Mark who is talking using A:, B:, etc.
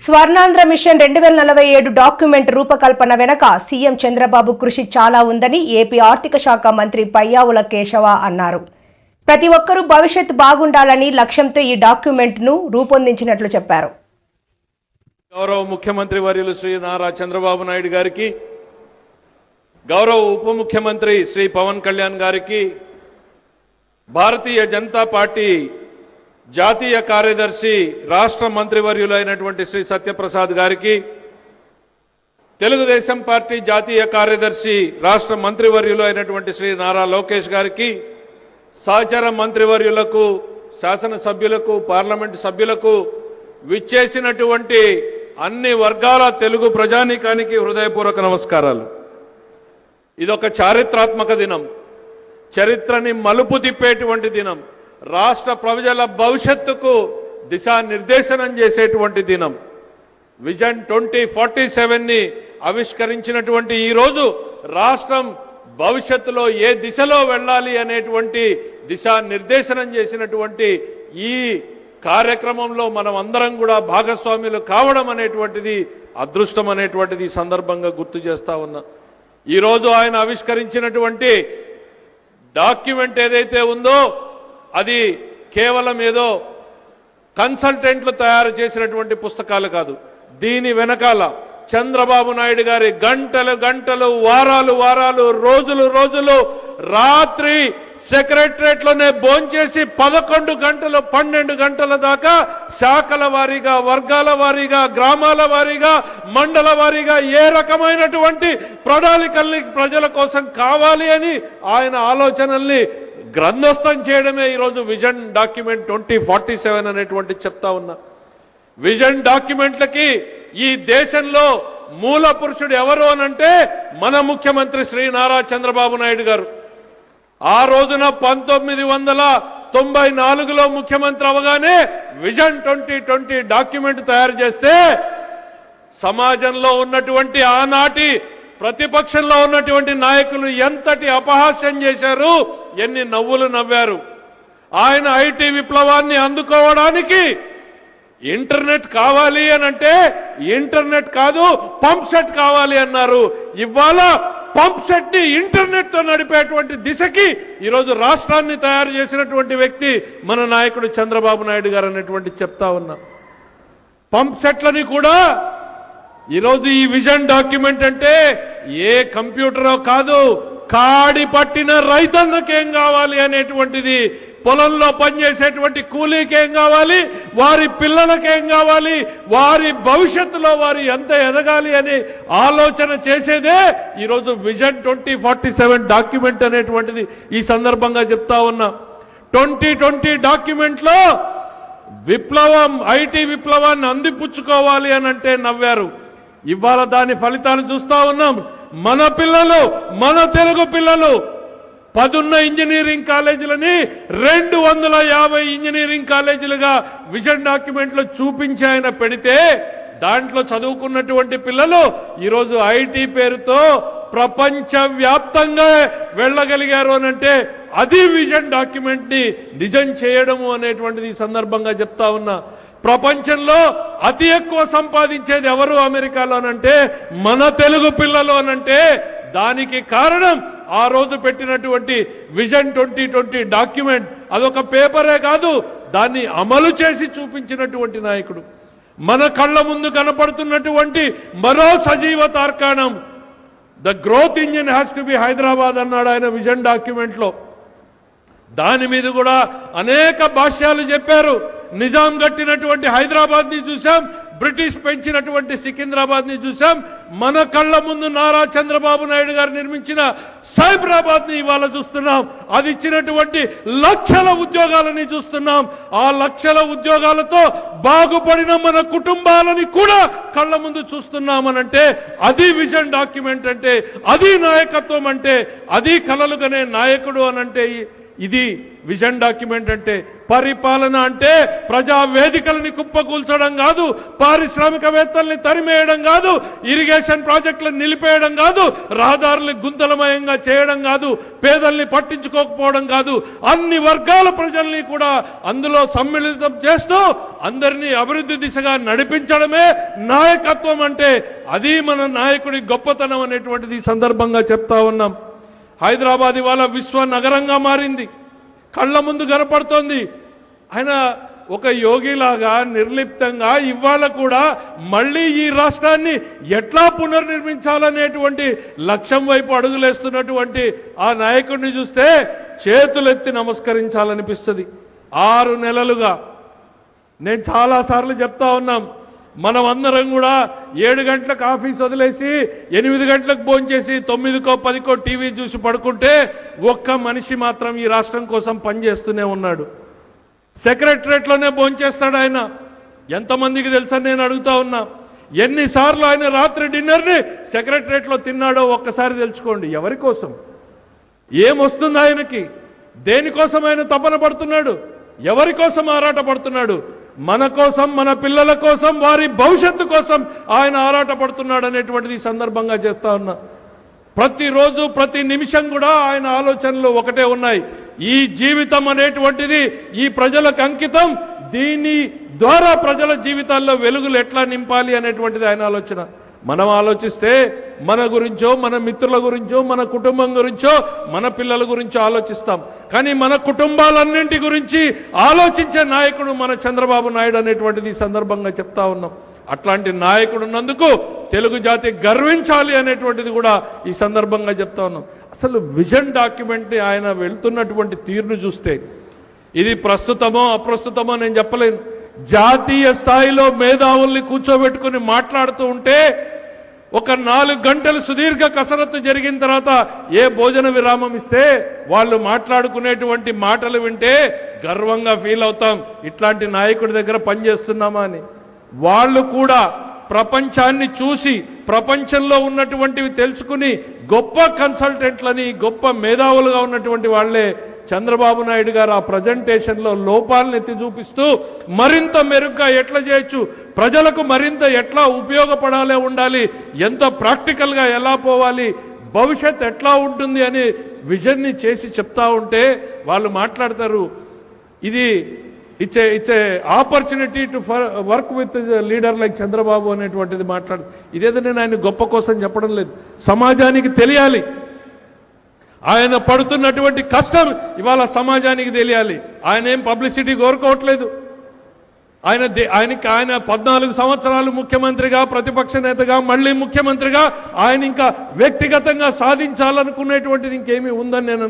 A: Swarnandhra machine రెండు వేల నలభై ఏడు డాక్యుమెంట్ రూపకల్పన వెనక సీఎం చంద్రబాబు కృషి చాలా ఉందని ఏపీ ఆర్థిక శాఖ మంత్రి పయ్యావుల కేశవ అన్నారు. ప్రతి ఒక్కరూ భవిష్యత్ బాగుండాలని లక్ష్యంతో ఈ డాక్యుమెంట్ను రూపొందించినట్లు చెప్పారు.
B: గౌరవ ముఖ్యమంత్రి వర్యులు శ్రీ నారా చంద్రబాబు నాయుడు గారికి గౌరవ ఉప ముఖ్యమంత్రి శ్రీ పవన్ కళ్యాణ్ గారికి భారతీయ జనతా పార్టీ జాతీయ కార్యదర్శి రాష్ట్ర మంత్రివర్యులైనటువంటి శ్రీ సత్యప్రసాద్ గారికి తెలుగుదేశం పార్టీ జాతీయ కార్యదర్శి రాష్ట్ర మంత్రివర్యులు అయినటువంటి శ్రీ నారా లోకేష్ గారికి సహచర మంత్రివర్యులకు శాసనసభ్యులకు పార్లమెంటు సభ్యులకు విచ్చేసినటువంటి అన్ని వర్గాల తెలుగు ప్రజానీకానికి హృదయపూర్వక నమస్కారాలు. ఇదొక చారిత్రాత్మక దినం. చరిత్రని మలుపు తిప్పేటువంటి దినం. రాష్ట్ర ప్రజల భవిష్యత్తుకు దిశానిర్దేశనం చేసేటువంటి దినం. విజన్ ట్వంటీ ఫార్టీ సెవెన్ని ఆవిష్కరించినటువంటి ఈ రోజు రాష్ట్రం భవిష్యత్తులో ఏ దిశలో వెళ్ళాలి అనేటువంటి దిశానిర్దేశనం చేసినటువంటి ఈ కార్యక్రమంలో మనం అందరం కూడా భాగస్వాములు కావడం అనేటువంటిది అదృష్టం అనేటువంటిది ఈ సందర్భంగా గుర్తు చేస్తా ఉన్నా. ఈ రోజు ఆయన ఆవిష్కరించినటువంటి డాక్యుమెంట్ ఏదైతే ఉందో అది కేవలం ఏదో కన్సల్టెంట్లు తయారు చేసినటువంటి పుస్తకాలు కాదు. దీని వెనకాల చంద్రబాబు నాయుడు గారి గంటలు గంటలు వారాలు వారాలు రోజులు రోజులు రాత్రి సెక్రటరేట్లోనే భోంచేసి పదకొండు గంటలు పన్నెండు గంటల దాకా శాఖల వారీగా వర్గాల వారీగా గ్రామాల వారీగా మండల వారీగా ఏ రకమైనటువంటి ప్రణాళికల్ని ప్రజల కోసం కావాలి అని ఆయన ఆలోచనల్ని గ్రంథస్థం చేయడమే ఈరోజు vision document twenty forty seven అనేటువంటి చెప్తా ఉన్నా. విజన్ డాక్యుమెంట్లకి ఈ దేశంలో మూల పురుషుడు ఎవరు అనంటే మన ముఖ్యమంత్రి శ్రీ నారా చంద్రబాబు నాయుడు గారు. ఆ రోజున పంతొమ్మిది వందల తొంభై నాలుగులో ముఖ్యమంత్రి అవగానే విజన్ ట్వంటీ ట్వంటీ డాక్యుమెంట్ తయారు చేస్తే సమాజంలో ఉన్నటువంటి ఆనాటి ప్రతిపక్షంలో ఉన్నటువంటి నాయకులు ఎంతటి అపహాస్యం చేశారు ఎన్ని నవ్వులు నవ్వారు. ఆయన ఐటీ విప్లవాన్ని అందుకోవడానికి ఇంటర్నెట్ కావాలి అని అంటే ఇంటర్నెట్ కాదు పంప్ సెట్ కావాలి అన్నారు. ఇవాళ పంప్ సెట్ని ఇంటర్నెట్తో నడిపేటువంటి దిశకి ఈరోజు రాష్ట్రాన్ని తయారు చేసినటువంటి వ్యక్తి మన నాయకుడు చంద్రబాబు నాయుడు గారు అనేటువంటి చెప్తా ఉన్నా. పంప్ సెట్లని కూడా ఈరోజు ఈ విజన్ డాక్యుమెంట్ అంటే ఏ కంప్యూటరో కాదు కాడి పట్టిన రైతన్నకేం కావాలి అనేటువంటిది పొలంలో పనిచేసేటువంటి కూలీకేం కావాలి వారి పిల్లలకేం కావాలి వారి భవిష్యత్తులో వారు ఎంత ఎదగాలి అని ఆలోచన చేసేదే ఈరోజు vision twenty forty seven document అనేటువంటిది ఈ సందర్భంగా చెప్తా ఉన్నా. ట్వంటీ ట్వంటీ డాక్యుమెంట్లో విప్లవం ఐటీ విప్లవాన్ని అందిపుచ్చుకోవాలి అని అంటే నవ్వారు. ఇవాళ దాని ఫలితాలు చూస్తా ఉన్నాం. మన పిల్లలు మన తెలుగు పిల్లలు పదున్న ఇంజనీరింగ్ కాలేజీలని రెండు వందల యాభై ఇంజనీరింగ్ కాలేజీలుగా విజన్ డాక్యుమెంట్లో చూపించి ఆయన పెడితే దాంట్లో చదువుకున్నటువంటి పిల్లలు ఈరోజు ఐటీ పేరుతో ప్రపంచవ్యాప్తంగా వెళ్ళగలిగారు అనంటే అది విజన్ డాక్యుమెంట్ని నిజం చేయడము అనేటువంటిది ఈ సందర్భంగా చెప్తా ఉన్నా. ప్రపంచంలో అతి ఎక్కువ సంపాదించేది ఎవరు అమెరికాలోనంటే మన తెలుగు పిల్లలు అనంటే దానికి కారణం ఆ రోజు పెట్టినటువంటి విజన్ ట్వంటీ ట్వంటీ డాక్యుమెంట్. అదొక పేపరే కాదు దాన్ని అమలు చేసి చూపించినటువంటి నాయకుడు. మన కళ్ళ ముందు కనపడుతున్నటువంటి మరో సజీవ తార్కాణం the growth engine has to be Hyderabad అన్నాడు ఆయన విజన్ డాక్యుమెంట్లో దాని మీద కూడా అనేక భాష్యాలు చెప్పారు. నిజాం కట్టినటువంటి హైదరాబాద్ని చూశాం బ్రిటిష్ పెంచినటువంటి సికింద్రాబాద్ని చూశాం మన కళ్ళ ముందు నారా చంద్రబాబు నాయుడు గారు నిర్మించిన సైబరాబాద్ని ఇవాళ చూస్తున్నాం అది ఇచ్చినటువంటి లక్షల ఉద్యోగాలని చూస్తున్నాం ఆ లక్షల ఉద్యోగాలతో బాగుపడిన మన కుటుంబాలని కూడా కళ్ళ ముందు చూస్తున్నామనంటే అది విజన్ డాక్యుమెంట్ అంటే అది నాయకత్వం అంటే అది కలలుగనే నాయకుడు అనంటే ఇది విజన్ డాక్యుమెంట్ అంటే పరిపాలన అంటే ప్రజా వేదికలని కుప్పకూల్చడం కాదు పారిశ్రామికవేత్తల్ని తరిమేయడం కాదు ఇరిగేషన్ ప్రాజెక్టులను నిలిపేయడం కాదు రహదారుల్ని గుంతలమయంగా చేయడం కాదు పేదల్ని పట్టించుకోకపోవడం కాదు. అన్ని వర్గాల ప్రజల్ని కూడా అందులో సమ్మిళితం చేస్తూ అందరినీ అభివృద్ధి దిశగా నడిపించడమే నాయకత్వం అంటే అది మన నాయకుడి గొప్పతనం అనేటువంటిది ఈ సందర్భంగా చెప్తా ఉన్నాం. హైదరాబాద్ ఇవాళ విశ్వ నగరంగా మారింది. కళ్ళ ముందు కనపడుతోంది. ఆయన ఒక యోగిలాగా నిర్లిప్తంగా ఇవాళ కూడా మళ్ళీ ఈ రాష్ట్రాన్ని ఎట్లా పునర్నిర్మించాలనేటువంటి లక్ష్యం వైపు అడుగులేస్తున్నటువంటి ఆ నాయకుడిని చూస్తే చేతులెత్తి నమస్కరించాలనిపిస్తుంది. ఆరు నెలలుగా. నేను చాలాసార్లు చెప్తా ఉన్నాం. మనం అందరం కూడా ఏడు గంటలకు ఆఫీస్ వదిలేసి ఎనిమిది గంటలకు భోంచేసి తొమ్మిదికో పదికో టీవీ చూసి పడుకుంటే ఒక్క మనిషి మాత్రం ఈ రాష్ట్రం కోసం పనిచేస్తూనే ఉన్నాడు. సెక్రటరేట్లోనే భోంచేస్తాడు ఆయన. ఎంతమందికి తెలుసని నేను అడుగుతా ఉన్నా. ఎన్నిసార్లు ఆయన రాత్రి డిన్నర్ని సెక్రటరేట్లో తిన్నాడో ఒక్కసారి తెలుసుకోండి. ఎవరి కోసం? ఏమొస్తుంది ఆయనకి? దేనికోసం ఆయన తపన పడుతున్నాడు? ఎవరి కోసం ఆరాట పడుతున్నాడు? మన కోసం మన పిల్లల కోసం వారి భవిష్యత్తు కోసం ఆయన ఆరాటపడుతున్నాడు అనేటువంటిది సందర్భంగా చేస్తా ఉన్నా. ప్రతిరోజు ప్రతి నిమిషం కూడా ఆయన ఆలోచనలు ఒకటే ఉన్నాయి. ఈ జీవితం అనేటువంటిది ఈ ప్రజలకు అంకితం దీని ద్వారా ప్రజల జీవితాల్లో వెలుగులు ఎట్లా నింపాలి అనేటువంటిది ఆయన ఆలోచన. మనం ఆలోచిస్తే మన గురించో మన మిత్రుల గురించో మన కుటుంబం గురించో మన పిల్లల గురించో ఆలోచిస్తాం. కానీ మన కుటుంబాలన్నింటి గురించి ఆలోచించే నాయకుడు మన చంద్రబాబు నాయుడు అనేటువంటిది ఈ సందర్భంగా చెప్తా ఉన్నాం. అట్లాంటి నాయకుడు ఉన్నందుకు తెలుగు జాతి గర్వించాలి అనేటువంటిది కూడా ఈ సందర్భంగా చెప్తా ఉన్నాం. అసలు విజన్ డాక్యుమెంట్ ఆయన వెళ్తున్నటువంటి తీరును చూస్తే ఇది ప్రస్తుతమో అప్రస్తుతమో నేను చెప్పలేను. జాతీయ స్థాయిలో మేధావుల్ని కూర్చోబెట్టుకుని మాట్లాడుతూ ఉంటే ఒక నాలుగు గంటలు సుదీర్ఘ కసరత్తు జరిగిన తర్వాత ఏ భోజన విరామం ఇస్తే వాళ్ళు మాట్లాడుకునేటువంటి మాటలు వింటే గర్వంగా ఫీల్ అవుతాం. ఇట్లాంటి నాయకుడి దగ్గర పనిచేస్తున్నామా అని. వాళ్ళు కూడా ప్రపంచాన్ని చూసి ప్రపంచంలో ఉన్నటువంటివి తెలుసుకుని గొప్ప కన్సల్టెంట్లని గొప్ప మేధావులుగా ఉన్నటువంటి వాళ్ళే చంద్రబాబు నాయుడు గారు ఆ ప్రజెంటేషన్లో లోపాలను ఎత్తి చూపిస్తూ మరింత మెరుగ్గా ఎట్లా చేయొచ్చు? ప్రజలకు మరింత ఎట్లా ఉపయోగపడాలే ఉండాలి? ఎంత ప్రాక్టికల్గా ఎలా పోవాలి? భవిష్యత్ ఎట్లా ఉంటుంది అని విజన్ని చేసి చెప్తా ఉంటే వాళ్ళు మాట్లాడతారు ఇది it's it's opportunity to work with leader like Chandrababu అనేటువంటిది మాట్లాడు ఇదేదో నేను ఆయన గొప్ప కోసం చెప్పడం లేదు. సమాజానికి తెలియాలి. ఆయన పడుతున్నటువంటి కష్టం ఇవాళ సమాజానికి తెలియాలి. ఆయన ఏం పబ్లిసిటీ కోరుకోవట్లేదు. ఆయన దే- ఆయనకి ఆయన పద్నాలుగు సంవత్సరాలు ముఖ్యమంత్రిగా ప్రతిపక్ష నేతగా మళ్ళీ ముఖ్యమంత్రిగా ఆయన ఇంకా వ్యక్తిగతంగా సాధించాలనుకునేటువంటిది ఇంకేమీ ఉందని నేను